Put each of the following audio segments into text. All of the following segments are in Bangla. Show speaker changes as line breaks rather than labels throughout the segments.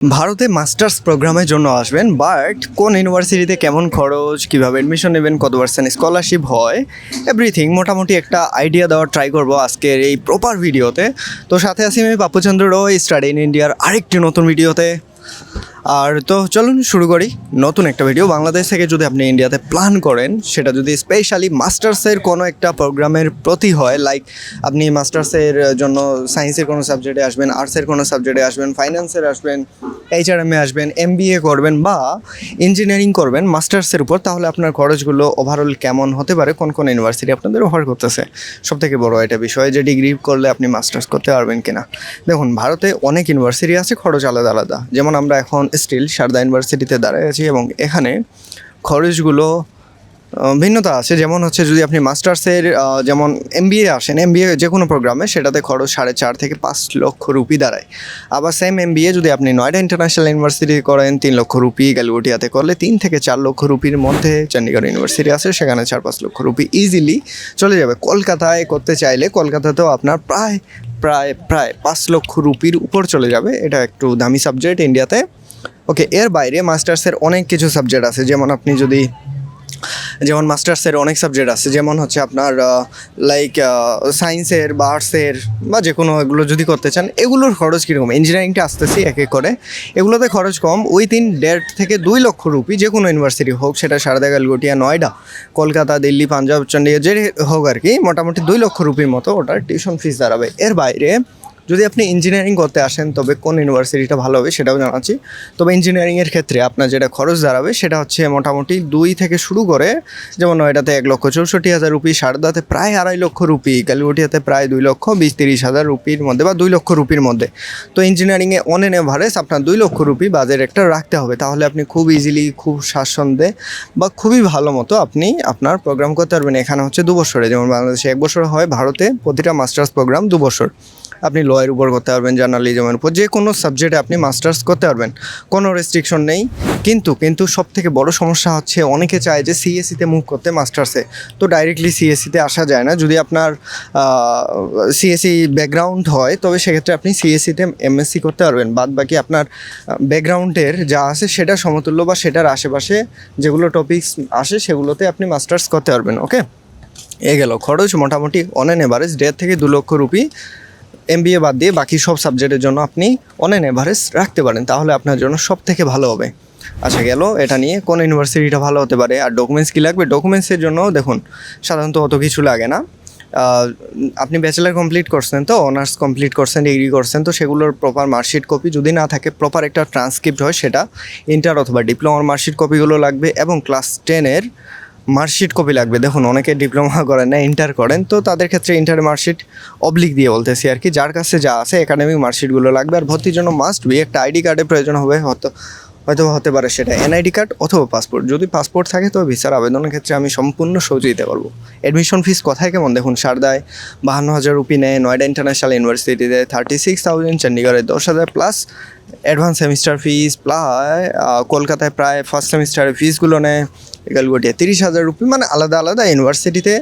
ভারতে মাস্টার্স প্রোগ্রামের জন্য আসবেন, বাট কোন ইউনিভার্সিটিতে কেমন খরচ, কীভাবে অ্যাডমিশন নেবেন কত পার্সেন্ট স্কলারশিপ হয় এভরিথিং মোটামুটি একটা আইডিয়া দেওয়ার ট্রাই করব আজকের এই প্রপার ভিডিওতে তো। সাথে আছি আমি পাপুচন্দ্র রয় স্টাডি ইন ইন্ডিয়ার আরেকটি নতুন ভিডিওতে আর তো চলুন শুরু করি। নতুন একটা ভিডিও বাংলাদেশ থেকে যদি আপনি ইন্ডিয়াতে প্ল্যান করেন, সেটা যদি স্পেশালি মাস্টার্সের কোনো একটা প্রোগ্রামের প্রতি হয় লাইক আপনি মাস্টার্সের জন্য সায়েন্সের কোনো সাবজেক্টে আসবেন আর্টসের কোনো সাবজেক্টে আসবেন ফাইন্যান্সের আসবেন এইচআরএমে আসবেন এম করবেন বা ইঞ্জিনিয়ারিং করবেন মাস্টার্সের উপর, তাহলে আপনার খরচগুলো ওভারঅল কেমন হতে পারে, কোন কোন ইউনিভার্সিটি আপনাদের অফার করতেছে? সব থেকে বড় এটা বিষয়, যে ডিগ্রি করলে আপনি মাস্টার্স করতে পারবেন কিনা। দেখুন, ভারতে অনেক ইউনিভার্সিটি আছে, খরচ আলাদা আলাদা। যেমন আমরা এখন স্টিল সারদা ইউনিভার্সিটিতে দাঁড়ায় আছি এবং এখানে খরচগুলো ভিন্নতা আছে। যেমন হচ্ছে যদি আপনি মাস্টার্সের যেমন এমবিএ আসেন এমবিএ যে কোনো প্রোগ্রামে সেটাতে খরচ সাড়ে চার থেকে পাঁচ লক্ষ রুপি দাঁড়ায়। আবার সেম এমবিএ যদি আপনি নয়ডা ইন্টারন্যাশনাল ইউনিভার্সিটি করেন, তিন লক্ষ রুপি গ্যালুটিয়াতে করলে তিন থেকে চার লক্ষ রুপির মধ্যে চণ্ডীগড় ইউনিভার্সিটি আছে, সেখানে চার পাঁচ লক্ষ রুপি ইজিলি চলে যাবে। কলকাতায় করতে চাইলে কলকাতাতেও আপনার প্রায় প্রায় প্রায় পাঁচ লক্ষ রুপির উপর চলে যাবে। এটা একটু দামি সাবজেক্ট ইন্ডিয়াতে ওকে এর বাইরে মাস্টার্সের অনেক কিছু সাবজেক্ট আছে। যেমন আপনি যদি, যেমন মাস্টার্সের অনেক সাবজেক্ট আছে। যেমন হচ্ছে আপনার লাইক সায়েন্সের বা আর্টসের বা যে কোনো এগুলো যদি করতে চান, এগুলোর খরচ কীরকম? ইঞ্জিনিয়ারিংটা আসতেছি এক এক করে। এগুলোতে খরচ কম। উইথিন দেড় থেকে দুই লক্ষ রুপি যে কোনো ইউনিভার্সিটি হোক, সেটা সারদা, গালগটিয়া, নয়ডা, কলকাতা, দিল্লি, পাঞ্জাব চণ্ডীগড় যে হোক আর কি, মোটামুটি দুই লক্ষ রুপির মতো ওটার টিউশন ফিস দাঁড়াবে। এর বাইরে যদি আপনি ইঞ্জিনিয়ারিং করতে আসেন, তবে কোন ইউনিভার্সিটিটা ভালো হবে সেটাও জানাচ্ছি। তবে ইঞ্জিনিয়ারিংয়ের ক্ষেত্রে আপনার যেটা খরচ দাঁড়াবে, সেটা হচ্ছে মোটামুটি দুই থেকে শুরু করে, যেমন নয়ডাতে এক লক্ষ চৌষট্টি হাজার রুপি, সারদাতে প্রায় আড়াই লক্ষ রুপি ক্যালকুটিয়াতে প্রায় দুই লক্ষ, বিশ তিরিশ হাজার রুপির মধ্যে বা দুই লক্ষ রুপির মধ্যে। তো ইঞ্জিনিয়ারিংয়ে অন এন এভারেজ আপনার দুই লক্ষ রুপি বাজেট একটা রাখতে হবে। তাহলে আপনি খুব ইজিলি খুব স্বাচ্ছন্দ্যে বা খুবই ভালো মতো আপনি আপনার প্রোগ্রাম করতে পারবেন। এখানে হচ্ছে দু বছরে যেমন বাংলাদেশে এক বছর হয়, ভারতে প্রতিটা মাস্টার্স প্রোগ্রাম দু বছর আপনি লয়ের উপর করতে পারবেন জার্নালিজমের উপর। যে কোনো সাবজেক্টে আপনি মাস্টার্স করতে পারবেন, কোনো রেস্ট্রিকশন নেই। কিন্তু কিন্তু সব থেকে বড় সমস্যা হচ্ছে, অনেকে চায় যে সিএসসিতে মুভ করতে মাস্টার্সে তো ডাইরেক্টলি সিএসসিতে আসা যায় না। যদি আপনার সিএসসি ব্যাকগ্রাউন্ড হয়, তবে সেক্ষেত্রে আপনি সিএসসিতে এমএসসি করতে পারবেন। বাদ বাকি আপনার ব্যাকগ্রাউন্ডের যা আছে, সেটা সমতুল্য বা সেটার আশেপাশে যেগুলো টপিকস আসে, সেগুলোতে আপনি মাস্টার্স করতে পারবেন ওকে এ গেল। খরচ মোটামুটি অন এন এভারেজ দেড় থেকে দু লক্ষ রুপি এমবিএ বাদ দিয়ে বাকি সব সাবজেক্টের জন্য আপনি অন এভারেজ রাখতে পারেন, তাহলে আপনার জন্য সব থেকে ভালো হবে। আচ্ছা গেল এটা নিয়ে, কোন ইউনিভার্সিটিটা ভালো হতে পারে, আর ডকুমেন্টস কী লাগবে? ডকুমেন্টসের জন্য দেখুন, সাধারণত অত কিছু লাগে না। আপনি ব্যাচেলার কমপ্লিট করছেন তো অনার্স কমপ্লিট করছেন ডিগ্রি করছেন, তো সেগুলোর প্রপার মার্কশিট কপি যদি না থাকে প্রপার একটা ট্রান্সক্রিপ্ট হয় সেটা ইন্টার অথবা ডিপ্লোমার মার্কশিট কপিগুলো লাগবে, এবং ক্লাস টেনের মার্কশিট কপি লাগবে। দেখুন, অনেকে ডিপ্লোমা করেন না ইন্টার করেন। তো তাদের ক্ষেত্রে ইন্টার মার্কশিট অবলিক দিয়ে বলতেছি আর কি। যার কাছে যা আছে একাডেমিক মার্কশিটগুলো লাগবে। আর ভর্তির জন্য মাস্ট বি একটা আইডি কার্ডের প্রয়োজন হবে। হয়তো হয়তো হতে পারে সেটা এনআইডি কার্ড অথবা পাসপোর্ট যদি পাসপোর্ট থাকে, তবে ভিসার আবেদনের ক্ষেত্রে আমি সম্পূর্ণ সহযোগিতা দিতে পারব। অ্যাডমিশন ফিস কোথায় কেমন? দেখুন, সারদায় বাহান্ন হাজার রুপি নেয় নয়ডা ইন্টারন্যাশনাল ইউনিভার্সিটিতে থার্টি সিক্স থাউজেন্ড চণ্ডীগড়ে দশ হাজার প্লাস অ্যাডভান্স সেমিস্টার ফিস প্রায় কলকাতায় প্রায় ফার্স্ট সেমিস্টারের ফিসগুলো নেয়। এগালগটিয়া তিরিশ হাজার রুপি মানে আলাদা আলাদা ইউনিভার্সিটিতে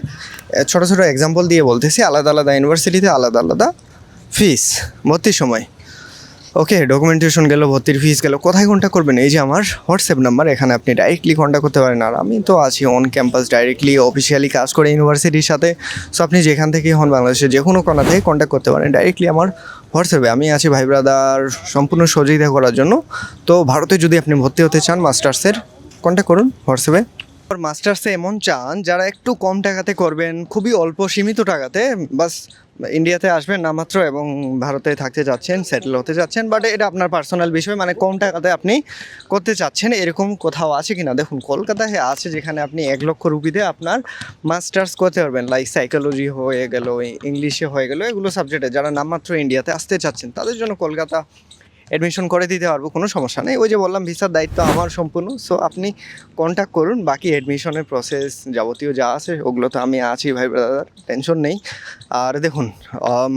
ছোটো ছোটো এক্সাম্পল দিয়ে বলতেছি, আলাদা আলাদা ইউনিভার্সিটিতে আলাদা আলাদা ফিস ভর্তির সময়। ওকে ডকুমেন্টেশন গেল, ভর্তির ফিস গেল, কোথায় কন্ট্যাক্ট করবেন? এই যে আমার হোয়াটসঅ্যাপ নাম্বার, এখানে আপনি ডাইরেক্টলি কন্ট্যাক্ট করতে পারেন। আর আমি তো আছি অন ক্যাম্পাস ডাইরেক্টলি অফিসিয়ালি কাজ করে ইউনিভার্সিটির সাথে। সো আপনি যেখান থেকে হন, বাংলাদেশের যে কোনো কোনা থেকে কন্ট্যাক্ট করতে পারেন ডাইরেক্টলি আমার হোয়াটসঅ্যাপে। আমি আছি ভাই ব্রাদার সম্পূর্ণ সহযোগিতা করার জন্য। তো ভারতে যদি আপনি ভর্তি হতে চান মাস্টার্সের কন্ট্যাক্ট করুন হোয়াটসঅ্যাপে মাস্টার্সে এমন চান, যারা একটু কম টাকাতে করবেন, খুবই অল্প সীমিত টাকাতে, বাস ইন্ডিয়াতে আসবেন নামাত্র এবং ভারতে থাকতে যাচ্ছেন সেটেল হতে যাচ্ছেন বাট এটা আপনার পার্সোনাল বিষয় মানে কম টাকাতে আপনি করতে চাচ্ছেন, এরকম কোথাও আছে কি না দেখুন, কলকাতায় আছে যেখানে আপনি এক লক্ষ রুপিতে আপনার মাস্টার্স করতে পারবেন লাইক সাইকোলজি হয়ে গেল ইংলিশে হয়ে গেল, এগুলো সাবজেক্টে যারা নামমাত্র ইন্ডিয়াতে আসতে চাচ্ছেন, তাদের জন্য কলকাতা অ্যাডমিশন করে দিতে পারব, কোনো সমস্যা নেই। ওই যে বললাম ভিসার দায়িত্ব আমার সম্পূর্ণ। সো আপনি কন্ট্যাক্ট করুন, বাকি অ্যাডমিশনের প্রসেস যাবতীয় যা আছে, ওগুলো তো আমি আছি ভাই ব্রাদার টেনশন নেই। আর দেখুন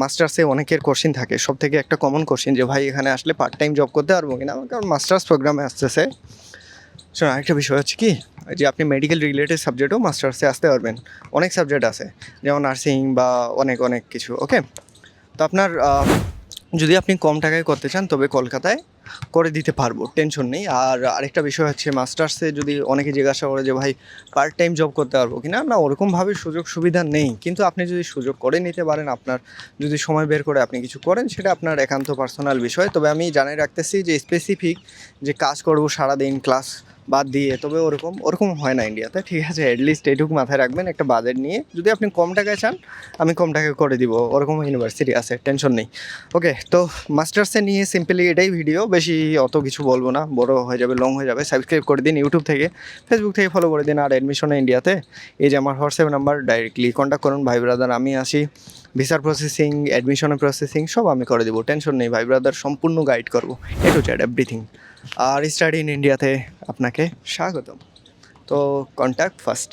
মাস্টার্সে অনেকের কোশ্চিন থাকে। সব থেকে একটা কমন কোশ্চিন যে, ভাই, এখানে আসলে পার্ট টাইম জব করতে পারব কিনা? কারণ মাস্টার্স প্রোগ্রামে আসতেছে। শোনো, আরেকটা বিষয় হচ্ছে কি, যে আপনি মেডিকেল রিলেটেড সাবজেক্টও মাস্টার্সে আসতে পারবেন। অনেক সাবজেক্ট আছে, যেমন নার্সিং বা অনেক অনেক কিছু ওকে তো আপনার যদি আপনি কম টাকায় করতে চান, তবে কলকাতায় করে দিতে পারব টেনশন নেই। আর আরেকটা বিষয় হচ্ছে, মাস্টার্সে যদি অনেকে জিজ্ঞাসা করে যে, ভাই পার্ট টাইম জব করতে পারব কি না না ওরকমভাবে সুযোগ সুবিধা নেই। কিন্তু আপনি যদি সুযোগ করে নিতে পারেন, আপনার যদি সময় বের করে আপনি কিছু করেন, সেটা আপনার একান্ত পার্সোনাল বিষয়। তবে আমি জানাই রাখতেছি যে স্পেসিফিক যে কাজ করব সারাদিন ক্লাস বাদ দিয়ে, তবে ওরকম ওরকম হয় না ইন্ডিয়াতে ঠিক আছে অ্যাটলিস্ট এইটুকু মাথায় রাখবেন, একটা বাজেট নিয়ে। যদি আপনি কম টাকায় চান, আমি কম টাকায় করে দিব। ওরকম ইউনিভার্সিটি আছে টেনশন নেই। ওকে তো মাস্টার্সে নিয়ে সিম্পলি এটাই ভিডিও বেশি অত কিছু বলব না, বড় হয়ে যাবে লং হয়ে যাবে। সাবস্ক্রাইব করে দিন ইউটিউব থেকে। ফেসবুক থেকে ফলো করে দিন। আর অ্যাডমিশনে ইন্ডিয়াতে এই যে আমার হোয়াটসঅ্যাপ নাম্বার ডাইরেক্টলি কন্ট্যাক্ট করুন। ভাই ব্রাদার আমি আসি ভিসার প্রসেসিং অ্যাডমিশনের প্রসেসিং সব আমি করে দেবো। টেনশন নেই, ভাই ব্রাদার সম্পূর্ণ গাইড করব। এ টু চ্যাট এভরিথিং আর স্টাডি ইন ইন্ডিয়াতে আপনাকে স্বাগতম। তো কন্ট্যাক্ট ফার্স্ট